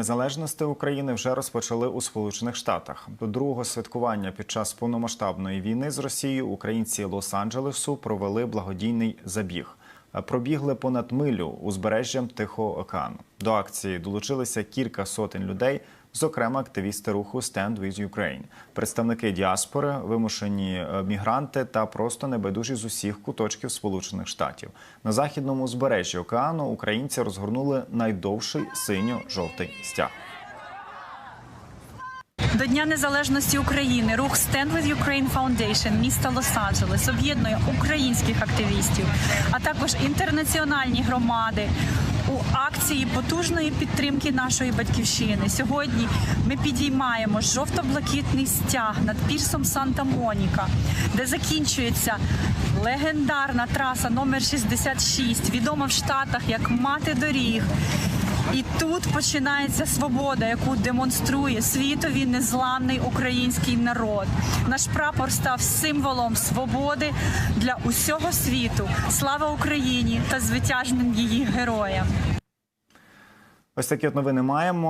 Незалежності України вже розпочали у Сполучених Штатах. До другого святкування під час повномасштабної війни з Росією українці Лос-Анджелесу провели благодійний забіг. Пробігли понад милю узбережжям Тихого океану. До акції долучилися кілька сотень людей, зокрема активісти руху Stand with Ukraine, представники діаспори, вимушені е, мігранти та просто небайдужі з усіх куточків Сполучених Штатів. На західному узбережжі океану українці розгорнули найдовший синьо-жовтий стяг. До Дня Незалежності України рух Stand with Ukraine Foundation міста Лос-Анджелес об'єднує українських активістів, а також інтернаціональні громади у акції потужної підтримки нашої батьківщини. Сьогодні ми підіймаємо жовто-блакитний стяг над пірсом Санта-Моніка, де закінчується легендарна траса номер 66, відома в Штатах як Мати доріг. І тут починається свобода, яку демонструє світові незламний український народ. Наш прапор став символом свободи для усього світу. Слава Україні та звитяжним її героям. Ось такі от новини маємо.